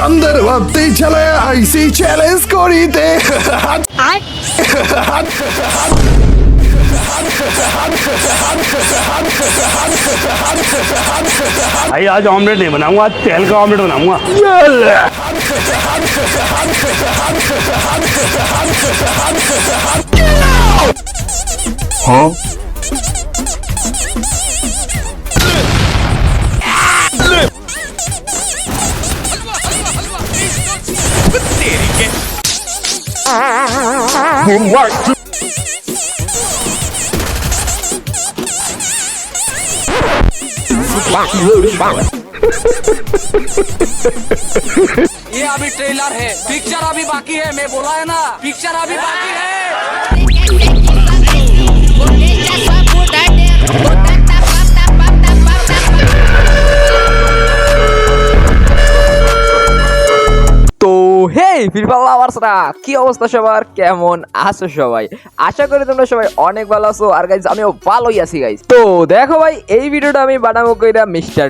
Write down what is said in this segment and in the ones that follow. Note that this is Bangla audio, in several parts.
চান্দের ভাবতেই ছেলে আইসি চ্যালেঞ্জ করিতে भाई आज ऑमलेट नहीं बनाऊंगा आज तेल का ऑमलेट बनाऊंगा ये अभी ट्रेलर है। पिक्चर अभी बाकी है, मैं बोला है ना। पिक्चर अभी बाकी है। হেই ফিরবাল লাভার্সরা কি অবস্থা সবার? কেমন আছো সবাই? আশা করি তোমরা সবাই অনেক ভালো আছো। আর গাইজ আমিও ভালোই আছি গাইজ তো দেখো ভাই, এই ভিডিওটা আমি বানাবো কইরা মিস্টার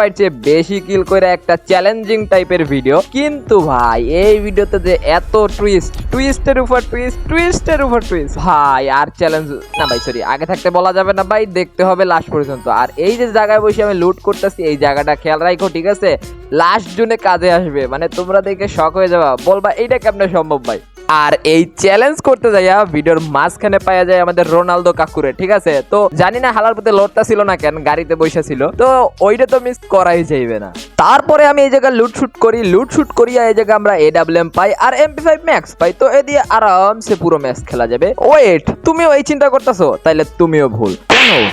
ভাই চেয়ে বেশি কিল একটা চ্যালেঞ্জিং টাইপের ভিডিও কিন্তু ভাই, এই ভিডিওতে যে এত টুইস্ট টুইস্টের উপর টুইস্ট টুইস্টের উপর টুইস্ট ভাই, আর চ্যালেঞ্জ না ভাই সরি আগে থাকতে বলা যাবে না ভাই, দেখতে হবে লাস্ট পর্যন্ত। আর এই যে জায়গায় বসে আমি লুট করতেছি, এই জায়গাটা খেয়াল রাখো, ঠিক আছে? লাস্ট জুনে কাজে আসবে। মানে তোমরা দেখে শখ হয়ে যাবা। বলবা, এইটা কেমন সম্ভব ভাই? আর এই চ্যালেঞ্জ করতে যাইয়া ভিডিওর মাঝখানে পাওয়া যায় আমাদের রোনালদো কাকুরে, ঠিক আছে? তো জানি না হালার প্রতি লোডটা ছিল না কেন, গাড়িতে বসে ছিল। তো ওইটা তো মিস করাই যাইবে না। তারপরে আমি এই জায়গায় লুট শুট করি লুট শুট করিয়া এই জায়গায় আমরা এডাব্লিউএম পাই আর এমপি ফাইভ ম্যাক্স পাই। তো এ দিয়ে আরামসে পুরো ম্যাচ খেলা যাবে। ওয়েট তুমিও এই চিন্তা করতেছো? তাইলে তুমিও ভুল।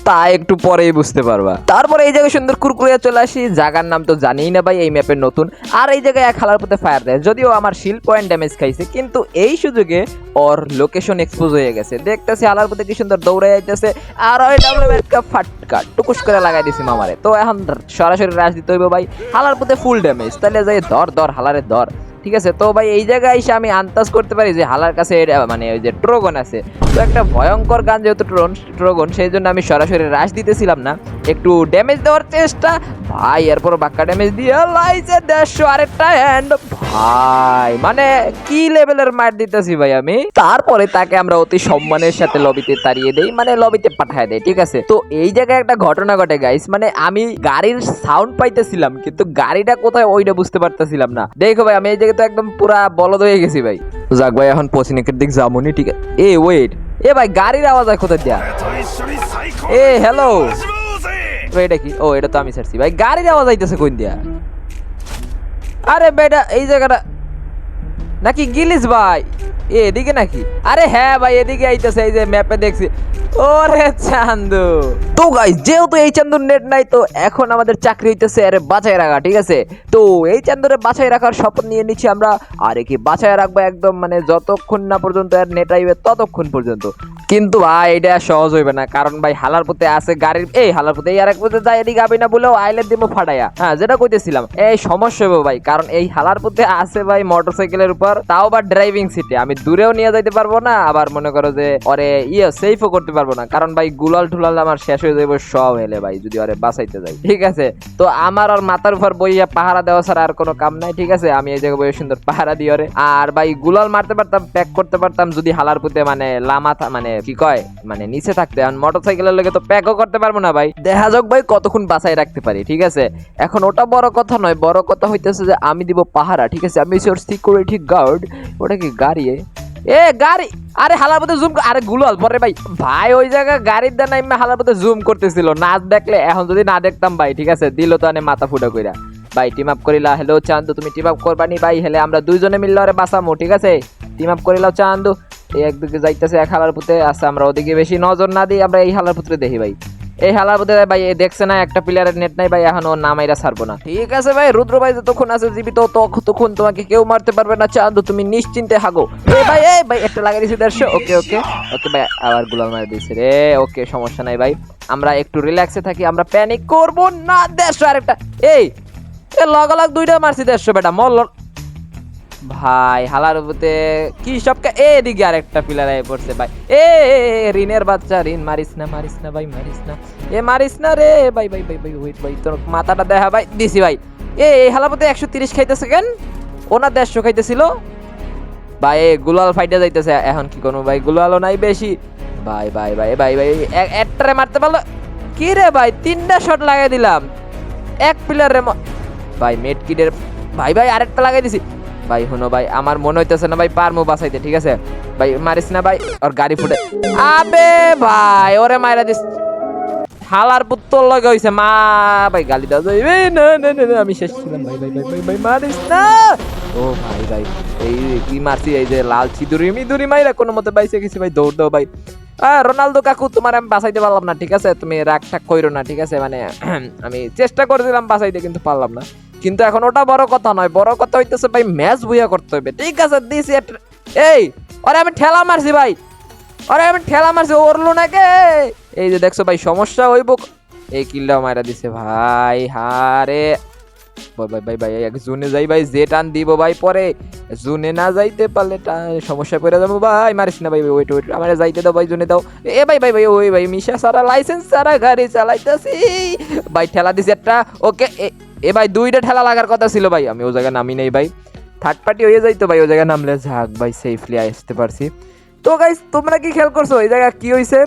তা একটু পরেই বুঝতে পারবা। তারপরে এই জায়গায় সুন্দর কুরকুরিয়া চলে আসি। জায়গার নাম তো জানিই না ভাই, এই ম্যাপের নতুন। আর এই জায়গায় এক হালার পথে ফায়ার দেয়। যদিও আমার শিল পয়েন্ট ড্যামেজ খাইছে, কিন্তু এই সুযোগে ওর লোকেশন এক্সপোজ হয়ে গেছে। দেখতেছি আলার প্রতি কি সুন্দর দৌড়ে যাইতেছে। আর ওই ডাবল কা ফাটকা, টুকুস করে লাগাই দিছি মামারে। তো এখন সরাসরি রাশ দিতে হইব ভাই। হালার প্রতি ফুল ড্যামেজ তাহলে যাই, ধর ধর, হালারে ধর। ঠিক আছে? তো ভাই, এই জায়গায় এসে আমি আন্দাজ করতে পারি যে হালার কাছে মানে ওই যে ড্রোগন আছে। তো একটা ভয়ঙ্কর গান যেহেতু ট্রোন ট্রোগন সেই জন্য আমি সরাসরি রাশ দিতেছিলাম না। একটু ড্যামেজ দেওয়ার চেষ্টা। ভাই, এরপর বাক্কা ড্যামেজ দিয়ে লাইছে দেড়শো আরেকটা হ্যান্ড ভাই মানে কি লেভেলের মার দিতেছি ভাই আমি? তারপরে তাকে আমরা অতি সম্মানের সাথে লবিতে তাড়িয়ে দেই মানে লবিতে পাঠায় দেয় ঠিক আছে? তো এই জায়গায় একটা ঘটনা ঘটে গাইস মানে আমি গাড়ির সাউন্ড পাইতেছিলাম, কিন্তু গাড়িটা কোথায় ওইটা বুঝতে পারতেছিলাম না। দেখো ভাই, আমি এই জায়গায় তো একদম পুরা বলদ হয়ে গেছি ভাই। যাক ভাই, এখন পশ্চিমের দিক যামুনি, ঠিক আছে? এ ওয়েট এ ভাই, গাড়ির আওয়াজ হয় কোথায় দেয়া? এ হ্যালো এটা কি? ও, এটা তো আমি ছাড়ছি। ভাই, গাড়ির আওয়াজ আইতেছে কোন দিয়া? আরে বেটা, এই জায়গাটা নাকি গিলিস ভাই? এদিকে নাকি? আরে হ্যাঁ ভাই, এদিকে আইতেছে, এই যে ম্যাপে দেখছি। ওরে চান্দু। তো গাইস যেহেতু এই চান্দুর নেট নাই, তো এখন আমাদের চাকরি হইতেছে, আরে বাঁচাই রাখা, ঠিক আছে? তো এই চান্দুরে বাঁচাই রাখার শপথ নিয়ে নিচ্ছি আমরা। আরে কি, বাঁচাই রাখব একদম মানে যতক্ষণ না পর্যন্ত এর নেট আইবে, ততক্ষণ পর্যন্ত। কিন্তু ভাই, এটা সহজ হইবে না, কারণ ভাই, হালার পথে আছে গাড়ির, এই হালার পথে, এই আরেক পথে যাই, এদিকে আবি না বলেও আইলে দিব ফাটাইয়া হ্যাঁ যেটা কইতেছিলাম, এই সমস্যা হবে ভাই, কারণ এই হালার পথে আছে ভাই মোটরসাইকেলের উপর, তাও বা ড্রাইভিং সিটে আমি দূরেও নিয়ে যাইতে পারব না, আবার মনে করো যে ওরে ইয়ে সেফও করতে পারব না। কারণ ভাই গুলাল টুলাল আমার শেষ হয়ে যাবে সব হেলে ভাই, যদি ওরে বাঁচাইতে যাই। ঠিক আছে? তো আমার আর মাথার উপর বইয়া পাহারা দেওয়া ছাড়া আর কোনো কাম নাই, ঠিক আছে? আমি এই জায়গায় বইয়ে সুন্দর পাহারা দিই ওরে। আর ভাই গুলাল মারতে পারতাম প্যাক করতে পারতাম, যদি হালার পুঁতে মানে লামা মানে কি কয়? মানে নিচে থাকতে, আর মোটর সাইকেলের লেগে তো প্যাকও করতে পারব না ভাই। দেখা যাক ভাই কতক্ষণ বাঁচাই রাখতে পারি, ঠিক আছে? এখন ওটা বড় কথা নয়, বড় কথা হইতেছে যে আমি দিব পাহারা, ঠিক আছে? আমি সিকিউরিটি গার্ড ওটা কি গাড়ি এ? গাড়ি, আরে হালার মধ্যে জুম আরে গুলাল পরে ভাই ভাই, ওই জায়গায় গাড়ির দেন আমি হালার মধ্যে জুম করতেছিল। নাচ দেখলে, এখন যদি না দেখতাম ভাই, ঠিক আছে? দিল তো আনে মাথা ফুটা কইরা। ভাই টিম আপ করিলা, হ্যালো, চান্দু, তুমি টিম আপ করবানি ভাই? হেলে আমরা দুইজনে মিললে আরে বাঁচামো, ঠিক আছে? টিম আপ করিলাও চান্দু। এই একদিকে যাইতেছে এক হালার পুতে আছে আমরা ওদিকে বেশি নজর না দিই, আমরা এই হালার পুত্রে দেখি ভাই। এই হালার পুতে ভাই, এই দেখছে না, একটা প্লেয়ারের নেট নাই ভাই, এখন ও নামাইরা ছাড়বো না। ঠিক আছে ভাই, রুদ্র ভাই যতক্ষণ আছে জীবিত ততক্ষণ তোমাকে কেউ মারতে পারবে না চান্দু তুমি নিশ্চিন্তে হাগো। এ ভাই এই ভাই, একটা লাগাই দিছি দেড়শো, ওকে ওকে। ওকে ভাই, আবার গুলাল মারি দিয়েছে রে, ওকে, সমস্যা নাই ভাই। আমরা একটু রিল্যাক্সে থাকি, আমরা প্যানিক করব না, দেড়শো আরেকটা। এই, এ লগালগ দুইটা মারছি দেড়শো, বেটা মল ভাই হালার উপরে কি সব কা- এ এদিকে আরেকটা পিলার আয় পড়ছে ভাই এ ঋণের বাচ্চা ঋণ মারিস না মারিস না ভাই মারিস না এ মারিস না রে ভাই ভাই ভাই ভাই ওয়েট ভাই তোর মাথাটা দেখা ভাই দিছি ভাই এ এই হালাপতে একশো তিরিশ খাইতেছে কেন ওনার দেড়শো খাইতেছিল ভাই গুলাল ফাইটে যাইতেছে এখন কি কোনো ভাই গুলালও নাই বেশি ভাই ভাই ভাই ভাই ভাই এক- একটারে মারতে পারল কি রে ভাই তিনটা শট লাগাই দিলাম এক প্লেয়ারে ভাই মেট কিডের ভাই ভাই আরেকটা লাগাই দিছি ভাই, শুনো ভাই, আমার মনে হইতেছে না ভাই, পারমু বাঁচাইতে, ঠিক আছে? ভাই, মারিস না ভাই, ওর গাড়ি ফুটে আবে ভাই, ওরে মাইরা দিস। হালার পুত্তর লগে হইছে, মা, ভাই, গালি দাও যাইবে না না না আমি শেষ ছিলাম, ভাই ভাই ভাই ভাই মারিস না। ও ভাই ভাই, এই কি মারছি, এই যে লাল চিদুরি মিদুরি মাইরা কোনো মতে বাইসে গেছি, ভাই, দৌড় দাও, ভাই। রোনালদো কাকু, তোমার আমি বাঁচাইতে পারলাম না, ঠিক আছে? তুমি রাগ ঠাক কইরো না, ঠিক আছে? মানে আমি চেষ্টা করেছিলাম, বাঁচাইতে, কিন্তু পারলাম না। কিন্তু এখন ওটা বড় কথা নয়, বড় কথা হইতেছে ভাই ম্যাচ বুইয়া করতে হবে। ঠিক আছে একটা- এই আরে আমি ঠেলা মারছি ভাই। আরে আমি ঠেলা মারছি ওরলো নাকি এই যে দেখছ ভাই, সমস্যা হইব এই কিলটাও মারা দিছে ভাই, হারে। ভাই ভাই ভাই এক জুনে যাই ভাই, যে টান দিব ভাই পরে। জুনে না যাইতে পারলে সমস্যা পড়ে যাব ভাই, মারিস না ভাই ওয়েট ওয়েট আমার যাইতে দাও ভাই, জুনে দাও। এ ভাই ভাই ভাই, ওই ভাই, মিশা সারা লাইসেন্স সারা গাড়ি চালাইতেছি। ভাই, ঠেলা দিছে একটা, ওকে এ ভাই, দুইটা ঠেলা লাগার কথা ছিল ভাই। আমি ও জায়গায় নামি নেই ভাই। থার্ড পার্টি হয়ে যাইতো ভাই, ও জায়গায় নামলে ঝাক ভাই সেফলি আসতে পারছি। তো গাইস তোমরা কি খেয়াল করছ? এই জায়গা কি হয়েছে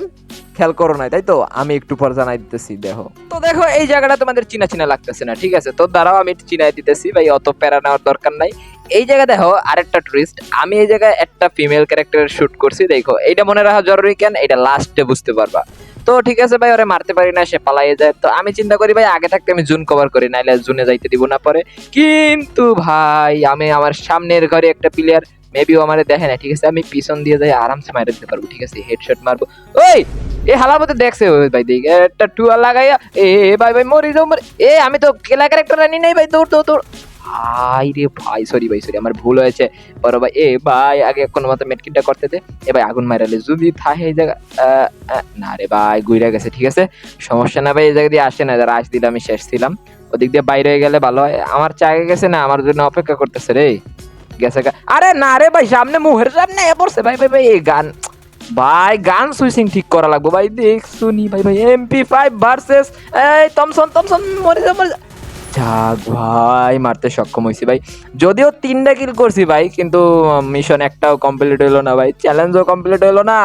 খেয়াল করো নাই, তাই তো? আমি একটু পর জানাই দিতেছি, দেখো। তো দেখো, এই জায়গাটা তোমাদের চিনা চিনা লাগতেছে না, ঠিক আছে? তো দাঁড়াও, আমি একটু চিনাই দিতেছি ভাই, অত প্যারা নেওয়ার দরকার নাই। এই জায়গা দেখো, আরেকটা টুরিস্ট আমি এই জায়গায় একটা ফিমেল ক্যারেক্টার শুট করছি, দেখো। এইটা মনে রাখা জরুরি কেন? এটা লাস্টে বুঝতে পারবা। তো ঠিক আছে ভাই, ওরে মারতে পারি না, সে পালাইয়ে যায়। তো আমি চিন্তা করি ভাই, আগে থাকতে আমি জুন কভার করি, নাইলে জুনে যাইতে দিব না পরে। কিন্তু ভাই, আমি আমার সামনের ঘরে একটা প্লেয়ার মেবি ও আমারে দেখে না, ঠিক আছে? আমি পিছন দিয়ে যাই, আরামসে মাইরে দিতে পারব, ঠিক আছে? হেডশট মারবো। ওই এ হালার মধ্যে দেখছে ভাই, দেখ, একটা টুয়া লাগাইয়া, এ, ভাই ভাই, মরি যাও, মরি এ, আমি তো কেলা ক্যারেক্টার আনি নাই ভাই, দৌড় দৌড় দৌড়। ভাই রে ভাই সরি ভাই সরি আমার ভুল হয়েছে। বড় ভাই, এ ভাই, আগে কোনো মতো মেটকিটটা করতে দে। এ ভাই, আগুন মারালে যদি থাকে এই জায়গা না রে ভাই, গুইরা গেছে, ঠিক আছে? সমস্যা না ভাই, এই জায়গা দিয়ে আসে না যারা দিলে আমি শেষ ছিলাম। ওদিক দিয়ে বাইরে হয়ে গেলে ভালো হয়। আমার চাগে গেছে না, আমার জন্য অপেক্ষা করতেছে রে। গেছে আরে না রে ভাই, সামনে মুহের সামনে এ পড়ছে। ভাই ভাই ভাই, এই গান ভাই, গান সুইচিং ঠিক করা লাগবে। ভাই, দেখ, শুনি, ভাই ভাই এমপি ফাইভ ভার্সেস এই তমসন তমসন মরে যা মরে যা। যাক ভাই, মারতে সক্ষম হয়েছি ভাই। যদিও তিনটা কিল করছি ভাই, কিন্তু মিশন একটাও কমপ্লিট হলো না ভাই। চ্যালেঞ্জও কমপ্লিট হলো না,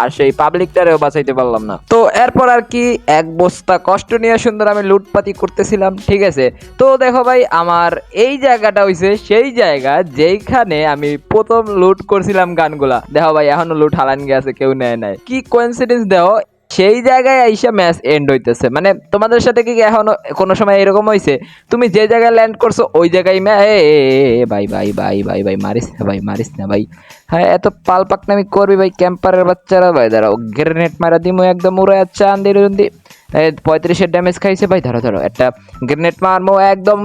আর সেই পাবলিকটারেও বাঁচাইতে পারলাম না। তো এরপর আর কি, এক বস্তা কষ্ট নিয়ে সুন্দর আমি লুটপাতি করতেছিলাম, ঠিক আছে? তো দেখো ভাই, আমার এই জায়গাটা হইছে, সেই জায়গা যেইখানে আমি প্রথম লুট করছিলাম গানগুলা। দেখো ভাই, এখনও লুট হালান গেছে কেউ নেয় নাই। কি কোইন্সিডেন্স দেখো সেই জায়গায় আইসা ম্যাচ এন্ড হইতেছে। মানে তোমাদের সাথে কি এখনও কোনো সময় এরকম হয়েছে তুমি যে জায়গায় ল্যান্ড করছ, ওই জায়গায় ভাই ভাই ভাই ভাই ভাই, মারিস না, ভাই, মারিস না, ভাই। হ্যাঁ এত পাল পাকনামি করবি ভাই ক্যাম্পারের বাচ্চারা, ভাই, দাঁড়াও গ্রেনেড মারা দিমু, একদম উড়ে যাচ্ছে আন্দি রুন্দি। পঁয়ত্রিশের ড্যামেজ খাইছে, ভাই ধরো ধরো একটা গ্রেনেড মারমো, একদম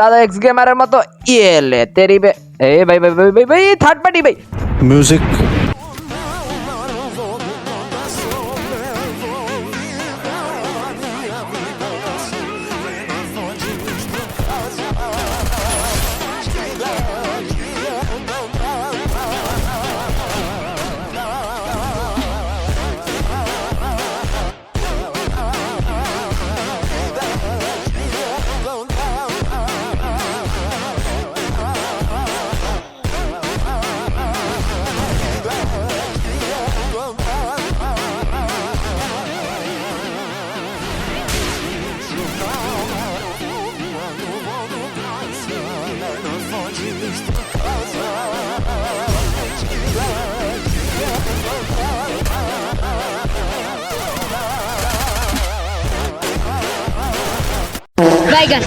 দাদা এক্স গেমারের মতো ইয়েলে তেরি বে এ, ভাই ভাই ভাই ভাই ভাই, থার্ড পার্টি, ভাই। Music Weigern.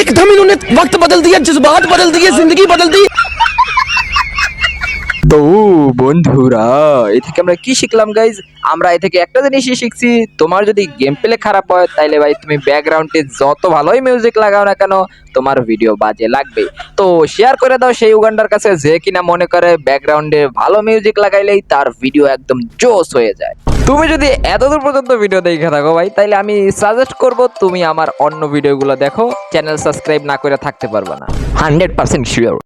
एकदम इन्होंने वक्त बदल दिया जज्बात बदल दिए ज़िंदगी बदल दी তো বন্ধুরা, এ থেকে আমরা কি শিখলাম গাইজ আমরা এ থেকে একটা জিনিসই শিখছি, তোমার যদি গেম প্লে খারাপ হয়, তাইলে ভাই তুমি ব্যাকগ্রাউন্ডে যত ভালোই মিউজিক লাগাও না কেন, তোমার ভিডিও বাজে লাগবে। তো শেয়ার করে দাও সেই উগান্ডার কাছে, যে কিনা মনে করে ব্যাকগ্রাউন্ডে ভালো মিউজিক লাগাইলেই তার ভিডিও একদম জোস হয়ে যায়। তুমি যদি এতদূর পর্যন্ত ভিডিও দেখে থাকো ভাই, তাইলে আমি সাজেস্ট করব তুমি আমার অন্য ভিডিওগুলো দেখো চ্যানেল সাবস্ক্রাইব না করে থাকতে পারবে না। Hundred percent sure